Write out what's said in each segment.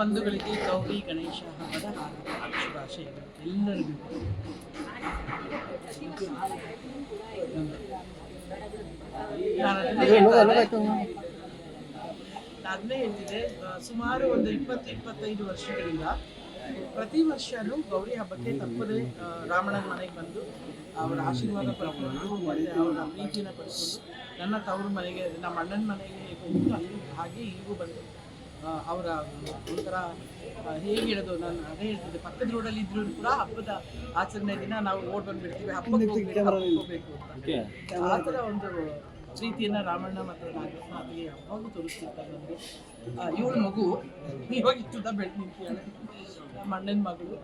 ಬಂಧುಗಳಿಗೆ ಗೌರಿ ಗಣೇಶ ಹಬ್ಬದ ಶುಭಾಶಯ ಶುಭಾಶಯಗಳು. ಎಲ್ಲರಿಗೂ. ನಾನು ಅದನ್ನೇ ಹೇಳ್ತಿದ್ದೆ ಸುಮಾರು ಒಂದು ಇಪ್ಪತ್ತು ಇಪ್ಪತ್ತೈದು ವರ್ಷಗಳಿಂದ ಪ್ರತಿ ವರ್ಷನೂ ಗೌರಿ ಹಬ್ಬಕ್ಕೆ ತಪ್ಪದೇ ರಾಮಣ್ಣನ ಮನೆಗೆ ಬಂದು ಅವರ ಆಶೀರ್ವಾದ ಪಡ್ಕೊಂಡು ಮತ್ತೆ ಅವರ ಪ್ರೀತಿನ ಪಡ್ಕೊಂಡು ನನ್ನ ತವರು ಮನೆಗೆ ನಮ್ಮ ಅಣ್ಣನ ಮನೆಗೆ ಬಂದು ಅಲ್ಲಿ ಹಾಗೆ ಈಗೂ ಬಂದು ಅವರ ಒಂಥರ ಹೇಗೆ ಹೇಳೋದು? ನಾನು ಅದೇ ಹೇಳ್ತಿದ್ದೆ. ಪಕ್ಕದ ರೋಡಲ್ಲಿ ಇದ್ರು ಕೂಡ ಹಬ್ಬದ ಆಚರಣೆ ದಿನ ನಾವು ಓಡ್ ಬಂದ್ಬಿಡ್ತೀವಿ. ಹಬ್ಬಕ್ಕೆ ಹೋಗ್ಬೇಕು, ಅಂತ. ಆ ಥರ ಒಂದು ಪ್ರೀತಿಯನ್ನ ರಾಮಣ್ಣ ಮತ್ತು ನಾಗರತ್ನ ಅದಕ್ಕೆ ಯಾವಾಗ ತೋರಿಸ್ತಿರ್ತಾರೆ ನನಗೆ ಇವಳ ಮಗು ಇವಾಗ ಇಷ್ಟುದ ಬೆಳೆದು ನಿಂತಿದ್ದಾಳೆ ನಮ್ಮ ಅಣ್ಣನ ಮಗಳು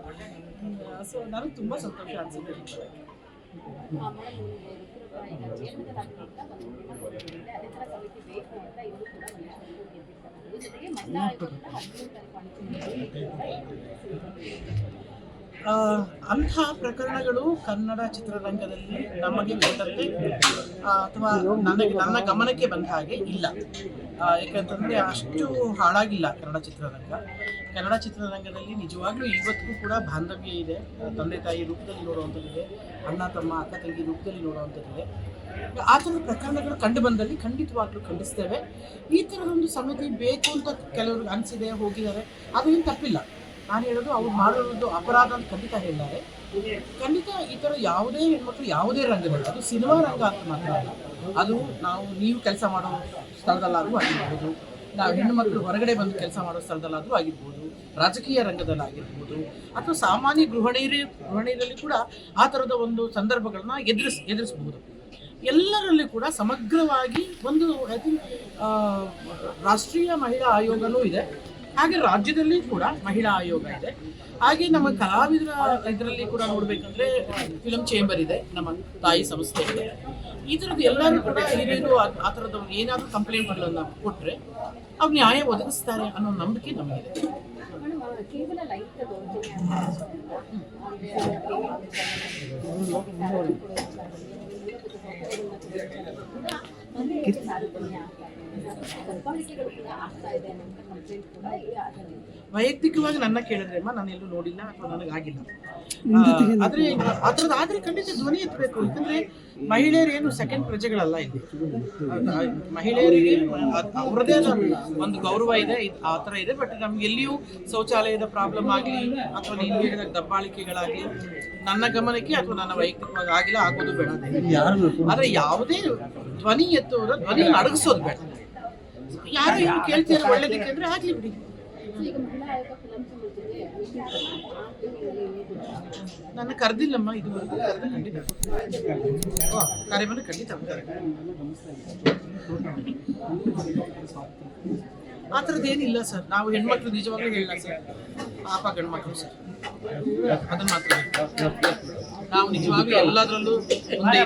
ಸೊ ನನಗೆ ತುಂಬ ಸಂತೋಷ ಅನಿಸುತ್ತೆ. ಈ ಥರ. ಆ, ಅಂಥ ಪ್ರಕರಣಗಳು ಕನ್ನಡ ಚಿತ್ರರಂಗದಲ್ಲಿ ನಮಗೆ ಕೊಟ್ಟಂತೆ ಅಥವಾ ನನಗೆ ನನ್ನ ಗಮನಕ್ಕೆ ಬಂದ ಹಾಗೆ ಇಲ್ಲ. ಯಾಕಂತಂದರೆ ಯಾಕಂತಂದ್ರೆ ಅಷ್ಟು ಹಾಳಾಗಿಲ್ಲ ಕನ್ನಡ ಚಿತ್ರರಂಗ. ಕನ್ನಡ ಚಿತ್ರರಂಗದಲ್ಲಿ ನಿಜವಾಗ್ಲೂ ಇವತ್ತಿಗೂ ಕೂಡ ಬಾಂಧವ್ಯ ಇದೆ. ತಂದೆ ತಾಯಿ ರೂಪದಲ್ಲಿ ನೋಡುವಂಥದ್ದಿದೆ ಅಣ್ಣ, ತಮ್ಮ, ಅಕ್ಕ, ತಂಗಿ ರೂಪದಲ್ಲಿ ನೋಡುವಂಥದ್ದಿದೆ ಆ ಥರದ ಪ್ರಕರಣಗಳು ಕಂಡು ಬಂದಲ್ಲಿ ಖಂಡಿತವಾಗ್ಲೂ ಖಂಡಿಸ್ತೇವೆ. ಈ ಥರದೊಂದು ಸಮಿತಿ ಬೇಕು ಅಂತ ಕೆಲವ್ರಿಗೆ ಅನಿಸಿದೆ, ಹೋಗಿದ್ದಾರೆ. ಅದು ಏನು ತಪ್ಪಿಲ್ಲ. ನಾನು ಹೇಳೋದು ಅವ್ರು ಮಾಡಿರೋದು ಅಪರಾಧ ಅಂತ ಖಂಡಿತ ಹೇಳಿದ್ದಾರೆ. ಖಂಡಿತ ಈ ಥರ ಯಾವುದೇ ಹೆಣ್ಮಕ್ಳು ಯಾವುದೇ ರಂಗದಲ್ಲಿ, ಅದು ಸಿನಿಮಾ ರಂಗ ಅಂತ ಮಾತ್ರ ಅಲ್ಲ. ಅದು ನಾವು, ನೀವು ಕೆಲಸ ಮಾಡೋ ಸ್ಥಳದಲ್ಲಾದರೂ ಆಗಿರ್ಬೋದು, ನಾವು ಹೆಣ್ಣುಮಕ್ಳು ಹೊರಗಡೆ ಬಂದು ಕೆಲಸ ಮಾಡೋ ಸ್ಥಳದಲ್ಲಾದರೂ ಆಗಿರ್ಬೋದು, ರಾಜಕೀಯ ರಂಗದಲ್ಲಾಗಿರ್ಬೋದು, ಅಥವಾ ಸಾಮಾನ್ಯ ಗೃಹಿಣಿಯರಿ ಗೃಹಿಣಿಯರಲ್ಲಿ ಕೂಡ ಆ ಥರದ ಒಂದು ಸಂದರ್ಭಗಳನ್ನ ಎದುರಿಸ್ ಎದುರಿಸಬಹುದು ಎಲ್ಲರಲ್ಲಿ ಕೂಡ ಸಮಗ್ರವಾಗಿ ಒಂದು ಐ ಥಿಂಕ್ ರಾಷ್ಟ್ರೀಯ ಮಹಿಳಾ ಆಯೋಗನೂ ಇದೆ. ಹಾಗೆ ರಾಜ್ಯದಲ್ಲಿ ಕೂಡ ಮಹಿಳಾ ಆಯೋಗ ಇದೆ. ಹಾಗೆ ನಮ್ಮ ಕಲಾವಿದರ ಇದರಲ್ಲಿ ಕೂಡ ನೋಡ್ಬೇಕಂದ್ರೆ ಫಿಲಂ ಚೇಂಬರ್ ಇದೆ, ನಮ್ಮ ತಾಯಿ ಸಂಸ್ಥೆ ಇದೆ. ಈ ಥರದ್ದು ಎಲ್ಲರೂ ಕೂಡ ಹಿರಿಯರು ಆ- ಥರದವ್ರು ಥರದ ಏನಾದರೂ ಕಂಪ್ಲೇಂಟ್ಗಳನ್ನು ಕೊಟ್ಟರೆ ಅವ್ರು ನ್ಯಾಯ ಒದಗಿಸ್ತಾರೆ ಅನ್ನೋ ನಂಬಿಕೆ ನಮಗಿದೆ. ಕೇವಲ ವೈಯಕ್ತಿಕವಾಗಿ ನನ್ನ ಕೇಳಿದ್ರೆ ಅಮ್ಮ ನಾನು ಎಲ್ಲೂ ನೋಡಿಲ್ಲ ಅಥವಾ ನನಗಾಗಿಲ್ಲ ಆದ್ರೆ ಅದ್ರದ್ದು ಆದ್ರೆ ಖಂಡಿತ ಧ್ವನಿ ಎತ್ತಬೇಕು. ಯಾಕಂದ್ರೆ ಮಹಿಳೆಯರೇನು ಸೆಕೆಂಡ್ ಪ್ರಜೆಗಳಲ್ಲ ಇಲ್ಲಿ. ಮಹಿಳೆಯರಿಗೆ ಅವರದೇ ಒಂದು ಗೌರವ ಇದೆ ಇದ್- ಆ ಥರ ಇದೆ. ಬಟ್ ನಮ್ಗೆ ಎಲ್ಲಿಯೂ ಶೌಚಾಲಯದ ಪ್ರಾಬ್ಲಮ್ ಆಗಲಿ ಅಥವಾ ನೀನು ಹೇಳಿದ ದಬ್ಬಾಳಿಕೆಗಳಾಗಲಿ ನನ್ನ ಗಮನಕ್ಕೆ ಅಥವಾ ನನ್ನ ವೈಯಕ್ತಿಕವಾಗಿ ಆಗಿಲ್ಲ ಆಗೋದು ಬೇಡ ಆದ್ರೆ ಯಾವುದೇ ಧ್ವನಿ ಎತ್ತುವುದ ಧ್ವನಿ ಅಡಗಿಸೋದು ಬೇಡ. ಯಾರು ಇವ್ರು ಕೇಳ್ತೀರ ಒಳ್ಳೇದಕ್ಕೆ ಅಂದ್ರೆ ಆಗ್ಲಿ ಬಿಡಿ. ನನ್ನ ಕರೆದಿಲ್ಲಮ್ಮ ಇದು ಕರೆದ ಖಂಡಿತ ಕಾರ್ಯಕ್ರಮ ಖಂಡಿತ. ಆ ಥರದ್ದೇನಿಲ್ಲ ಸರ್. ನಾವು ಹೆಣ್ಮಕ್ಳು ನಿಜವಾಗ್ಲೂ ಹೇಳಿಲ್ಲ ಸರ್. ಪಾಪ ಗಂಡ್ಮಕ್ಳು ಸರ್. ಅದನ್ನ ಮಾತ್ರ ನಾವು ನಿಜವಾಗ್ಲೂ ಎಲ್ಲದರಲ್ಲೂ ಮುಂದೆ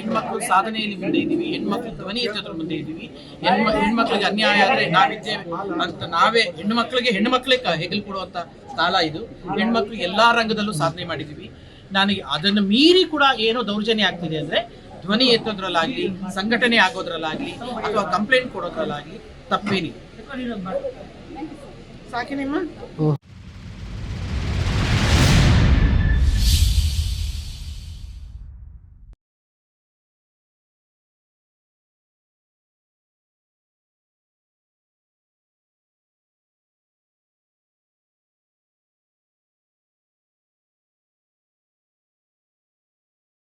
ಹೆಣ್ಮಕ್ಳು ಸಾಧನೆಯಲ್ಲಿ ಮುಂದೆ ಇದ್ದೀವಿ ಹೆಣ್ಮಕ್ಳು ಧ್ವನಿ ಎತ್ತದ್ರ ಮುಂದೆ ಇದ್ದೀವಿ. ಹೆಣ್ಮ ಹೆಣ್ಮಕ್ಳಿಗೆ ಅನ್ಯಾಯ ಆದರೆ ನಾವಿದ್ದೇವೆ ಅಂತ ನಾವೇ ಹೆಣ್ಮಕ್ಳಿಗೆ ಹೆಣ್ಮಕ್ಳೇ ಹೆಗಲು ಕೊಡುವಂಥ ಕಾಲ ಇದು. ಹೆಣ್ಮಕ್ಳು ಎಲ್ಲಾ ರಂಗದಲ್ಲೂ ಸಾಧನೆ ಮಾಡಿದ್ದೀವಿ. ನನಗೆ ಅದನ್ನು ಮೀರಿ ಕೂಡ ಏನೋ ದೌರ್ಜನ್ಯ ಆಗ್ತಿದೆ ಅಂದ್ರೆ ಧ್ವನಿ ಎತ್ತೋದ್ರಲ್ಲಾಗ್ಲಿ ಸಂಘಟನೆ ಆಗೋದ್ರಲ್ಲಾಗ್ಲಿ ಅಥವಾ ಕಂಪ್ಲೇಂಟ್ ಕೊಡೋದ್ರಲ್ಲಾಗ್ಲಿ ತಪ್ಪೇನಿ ಸಾಕಿನೇಮ್ಮ?